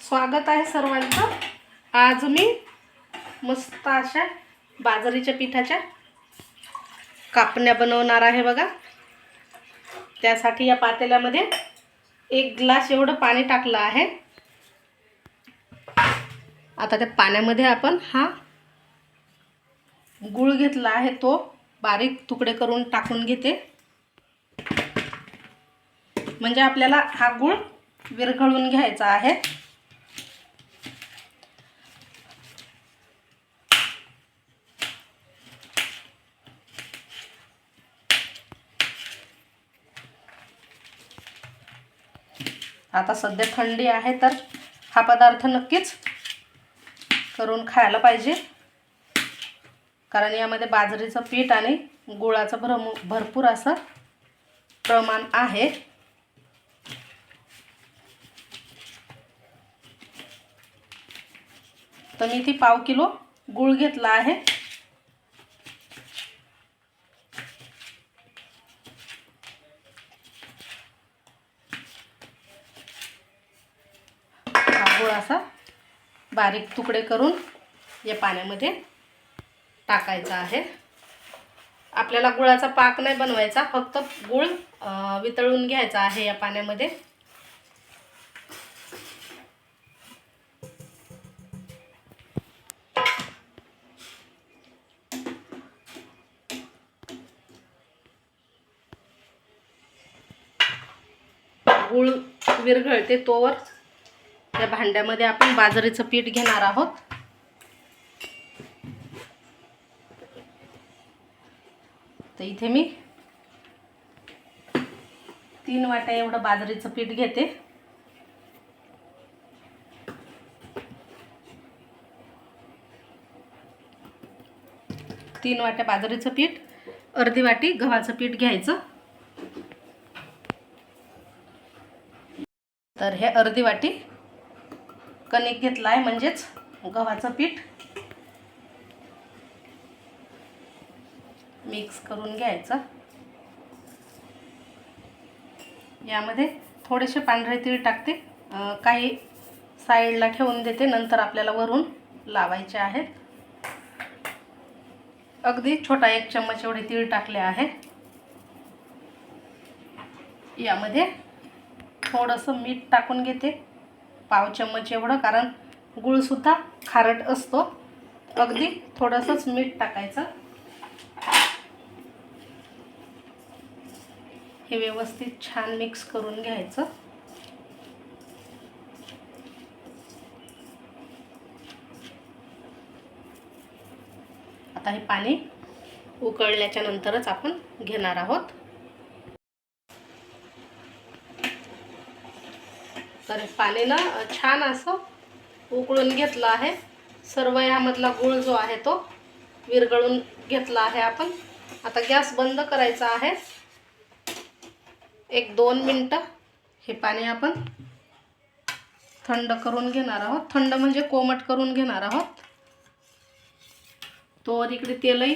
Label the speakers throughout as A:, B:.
A: स्वागत आहे सर्वांचं. आज मी मस्त अशा बाजरीच्या पिठाच्या कापण्या बनवणार आहे बघा. त्यासाठी या पातेल्यामध्ये एक ग्लास एवढं पाणी टाकलं आहे. आता त्या पाण्यामध्ये आपण हा गुळ घेतला आहे तो बारीक तुकडे करून टाकून घेते. म्हणजे आपल्याला हा गुळ विरघळून घ्यायचा आहे. आता सध्या थंडी आहे तर हा पदार्थ नक्कीच करून खायला पाहिजे. कारण यामध्ये बाजरीचं पीठ आणि गुळाचं भरम भरपूर असं प्रमाण आहे. तर मी ती पाव किलो गूळ घेतला आहे. गूळ असा बारीक तुकडे करून या पाण्यामध्ये टाकायचा आहे. आपल्याला गुळाचा पाक नाही बनवायचा फक्त गुळ वितळून घ्यायचा आहे या पाण्यामध्ये. गूळ विरघळते तोवर त्या भांड्यामध्ये आपण बाजरीचं पीठ घेणार आहोत. तर इथे मी तीन वाट्या एवढं बाजरीचं पीठ घेते. तीन वाट्या बाजरीचं पीठ अर्धी वाटी गव्हाचं पीठ घ्यायचं. तर हे अर्धी वाटी कणिक घेतला आहे म्हणजेच गव्हाचं पीठ मिक्स करून घ्यायचं. यामध्ये थोडेसे पांढरे तीळ टाकते. काही साईडला ठेवून देते नंतर आपल्याला वरून लावायचे आहेत. अगदी छोटा एक चम्मच एवढे तीळ टाकले आहे. यामध्ये थोडंसं मीठ टाकून घेते. पाव चम्मच एवढं कारण गूळसुद्धा खारट असतो. अगदी थोडंसंच मीठ टाकायचं. हे व्यवस्थित छान मिक्स करून घ्यायचं. आता हे पाणी उकळल्याच्या नंतरच आपण घेणार आहोत. तर पाणीनं छान असं उकळून घेतलं आहे. सर्व यामधला गूळ जो आहे तो विरघळून घेतला आहे आपण. आता गॅस बंद करायचा आहे. एक दोन मिनटं हे पाणी आपण थंड करून घेणार आहोत. थंड म्हणजे कोमट करून घेणार आहोत. तोवर इकडे तेलही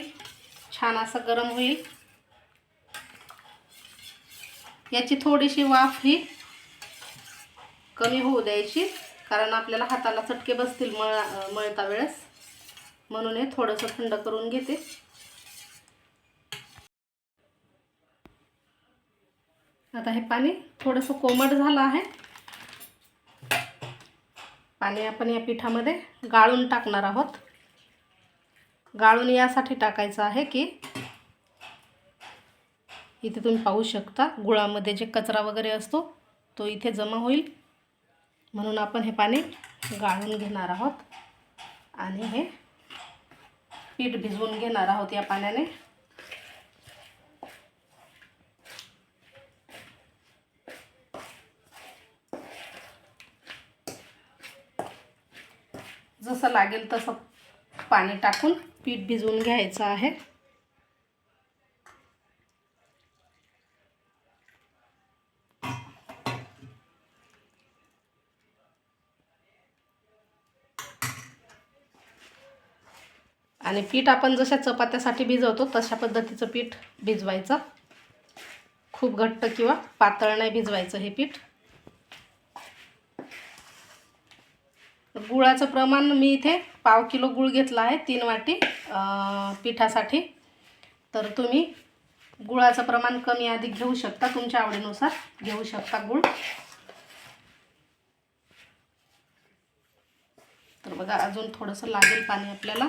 A: छान असं गरम होईल. याची थोडीशी वाफ ही कमी होऊ द्यायची कारण आपल्याला हाताला चटके बसतील मळ मळता वेळेस. म्हणून हे थोडंसं थंड करून घेते. आता हे पाणी थोडंसं कोमट झालं आहे. पाणी आपण या पिठामध्ये गाळून टाकणार आहोत. गाळून यासाठी टाकायचं आहे की इथे तुम्ही पाहू शकता गुळामध्ये जे कचरा वगैरे असतो तो इथे जमा होईल. म्हणून आपण हे पाणी गाळून घेणार आहोत. आणि हे पीठ भिजवून घेणार आहोत या पाण्याने. जसं लागेल तसं पाणी टाकून पीठ भिजवून घ्यायचं आहे. आणि पीठ आपण जशा चपात्यासाठी भिजवतो तशा पद्धतीचं पीठ भिजवायचं. खूप घट्ट किंवा पातळ नाही भिजवायचं हे पीठ. गुळाचं प्रमाण मी इथे पाव किलो गुळ घेतला आहे तीन वाटी पिठासाठी. तर तुम्ही गुळाचं प्रमाण कमी अधिक घेऊ शकता तुमच्या आवडीनुसार घेऊ शकता गुळ. तर बघा अजून थोडंसं लागेल पाणी आपल्याला.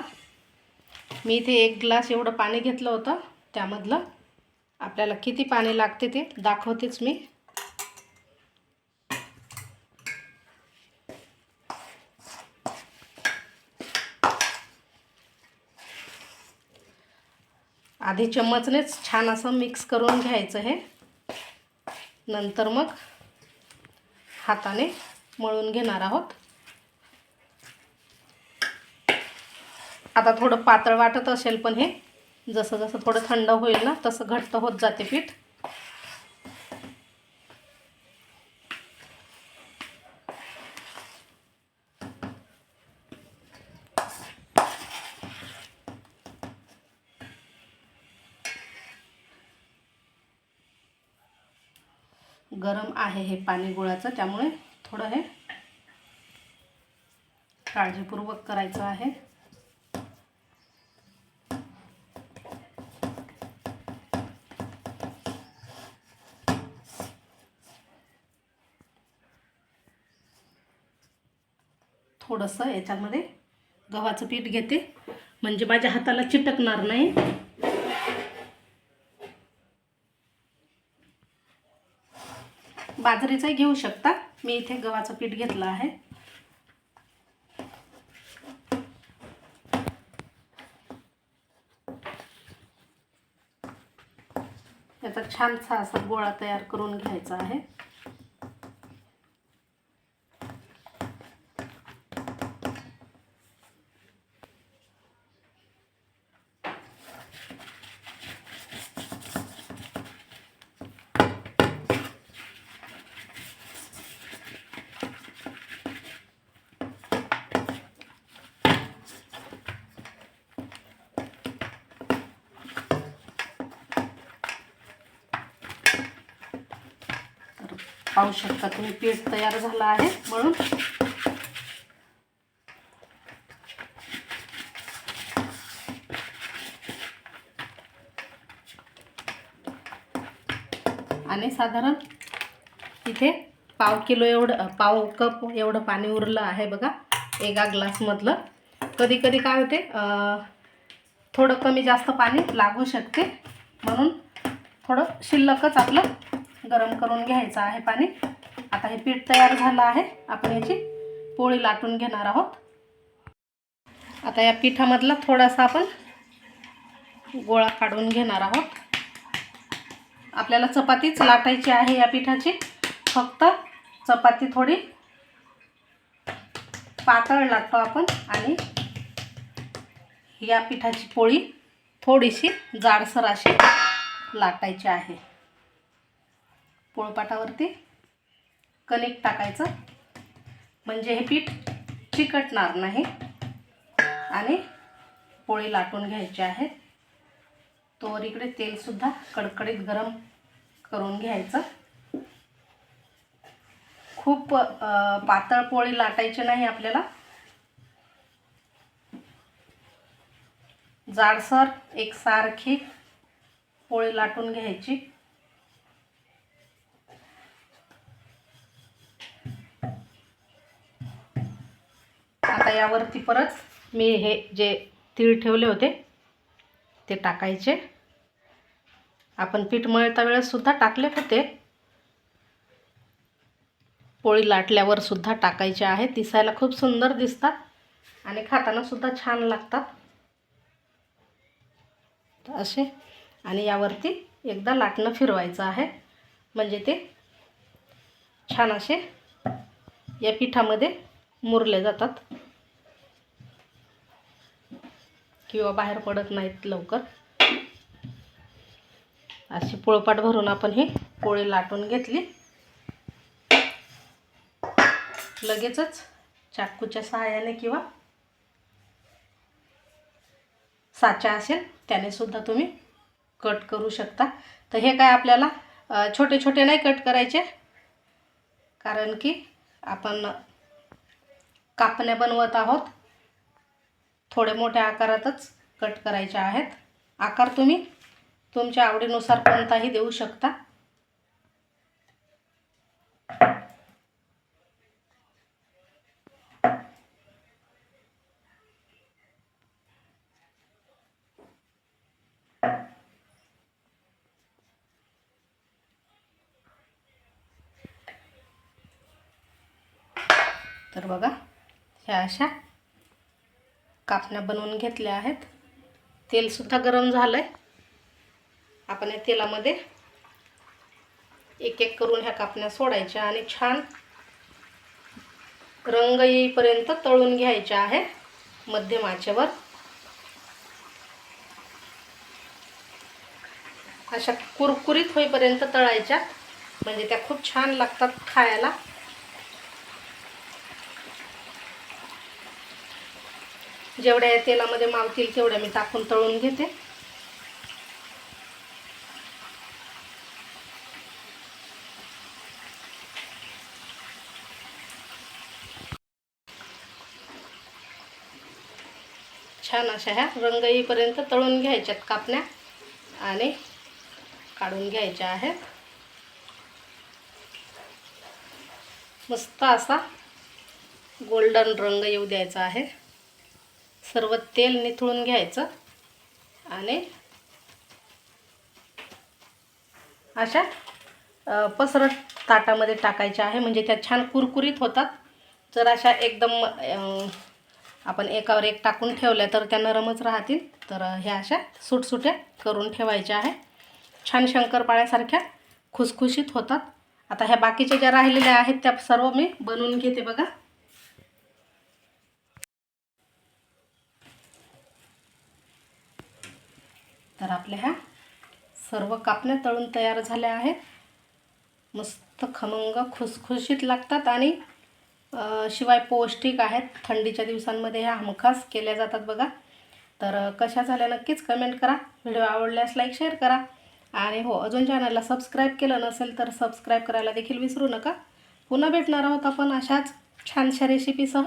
A: मी इथे एक ग्लास एवढं पाणी घेतलं होतं त्यामधलं. आपल्याला किती पाणी लागते ते दाखवतेच मी. आधी चम्मचनेच छान असं मिक्स करून घ्यायचं हे. नंतर मग हाताने मळून घेणार आहोत. आता थोडं पातळ वाटत असेल पण हे जसं जसं थोडं थंड होईल ना तसं घट्ट होत जाते पीठ. गरम आहे हे पाणी गुळाचं त्यामुळे थोडं हे काळजीपूर्वक करायचं आहे. थोडंसं याच्यामध्ये गव्हाचं पीठ घेते. म्हणजे माझ्या हाताला चिटकणार नाही. बाजरीचंही घेऊ शकता. मी इथे गव्हाचं पीठ घेतलं आहे. याचा छानसा असा गोळा तयार करून घ्यायचा आहे तर पाहू शकता तुम्ही पीठ तयार झालं आहे म्हणून. आणि साधारण इथे पाव किलो एवढं पाव कप एवढं पाणी उरलं आहे बघा एका ग्लासमधलं. कधी कधी काय होते थोडं कमी जास्त पाणी लागू शकते म्हणून थोडं शिल्लकच आपलं गरम करून घ्यायचं आहे पाणी. आता हे पीठ तयार झालं आहे. आपण याची पोळी लाटून घेणार आहोत. आता या पिठामधला थोडासा आपण गोळा काढून घेणार आहोत. आपल्याला चपातीच लाटायची आहे या पिठाची. फक्त चपाती थोडी पातळ लाटतो आपण आणि या पिठाची पोळी थोडीशी जाडसर अशी लाटायची आहे. पोळपाटावरती कणिक टाकायचं. म्हणजे हे पीठ चिकटणार नाही. आणि पोळी लाटून घ्यायची आहे. तोवर इकडे तेलसुद्धा कडकडीत गरम करून घ्यायचं. खूप पातळ पोळी लाटायची नाही आपल्याला. जाडसर एकसारखी पोळी लाटून घ्यायची. आता यावरती परत मी हे जे तीळ ठेवले होते ते टाकायचे. आपण पीठ मळता वेळेस सुद्धा टाकले होते. पोळी लाटल्यावर सुद्धा टाकायचे आहे दिसायला खूप सुंदर दिसतात आणि खाताना सुद्धा छान लागतात. असे. आणि यावरती एकदा लाटणं फिरवायचं आहे. म्हणजे ते छान असे या पिठामध्ये मुरले जातात. किंवा बाहेर पडत नाहीत लवकर. अशी पोळपाट भरून आपण ही पोळी लाटून घेतली. लगेचच चाकूच्या सहाय्याने किंवा साचा असेल त्याने सुद्धा तुम्ही कट करू शकता. तर हे काय आपल्याला छोटे छोटे नाही कट करायचे. कारण की आपण कापण्या बनवत आहोत. थोडे मोठ्या आकारातच कट करायचे आहेत. आकार तुम्ही तुमच्या आवडीनुसार कोणताही देऊ शकता. तर बघा ह्या अशा कापण्या बनवून घेतल्या आहेत. तेलसुद्धा गरम झालं आहे आपण या तेलामध्ये एक एक करून ह्या कापण्या सोडायच्या आणि छान रंग येईपर्यंत तळून घ्यायच्या आहे मध्यम आचेवर. अशा कुरकुरीत होईपर्यंत तळायच्या. म्हणजे त्या खूप छान लागतात खायला. जेवढ्या या तेलामध्ये मावतील तेवढ्या मी टाकून तळून घेते. छान अशा ह्या रंग येईपर्यंत तळून घ्यायच्यात कापण्या आणि काढून घ्यायच्या आहेत. मस्त असा गोल्डन रंग येऊ द्यायचा आहे. सर्व तेल निथळून घ्यायचं. आणि अशा पसरट ताटामध्ये टाकायच्या आहे. म्हणजे त्या छान कुरकुरीत होतात. जर अशा एकदम आपण एकावर एक टाकून ठेवल्या तर त्या नरमच राहतील. तर ह्या अशा सुटसुट्या करून ठेवायच्या आहे. छान शंकरपाळ्यासारख्या खुसखुशीत होतात. आता ह्या बाकीच्या ज्या राहिलेल्या आहेत त्या सर्व मी बनवून घेते बघा. तर आपल्या ह्या सर्व कापण्या तळून तयार झाल्या आहेत. मस्त खमंग खुसखुशीत लागतात आणि शिवाय पौष्टिक आहेत. थंडीच्या दिवसांमध्ये ह्या हमखास केल्या जातात बघा. तर कशा झाल्या नक्कीच कमेंट करा. व्हिडिओ आवडल्यास लाईक शेअर करा. आणि हो अजून चॅनलला सबस्क्राईब केलं नसेल तर सबस्क्राईब करायला देखील विसरू नका. पुन्हा भेटणार आहोत आपण अशाच छानशा रेसिपीसह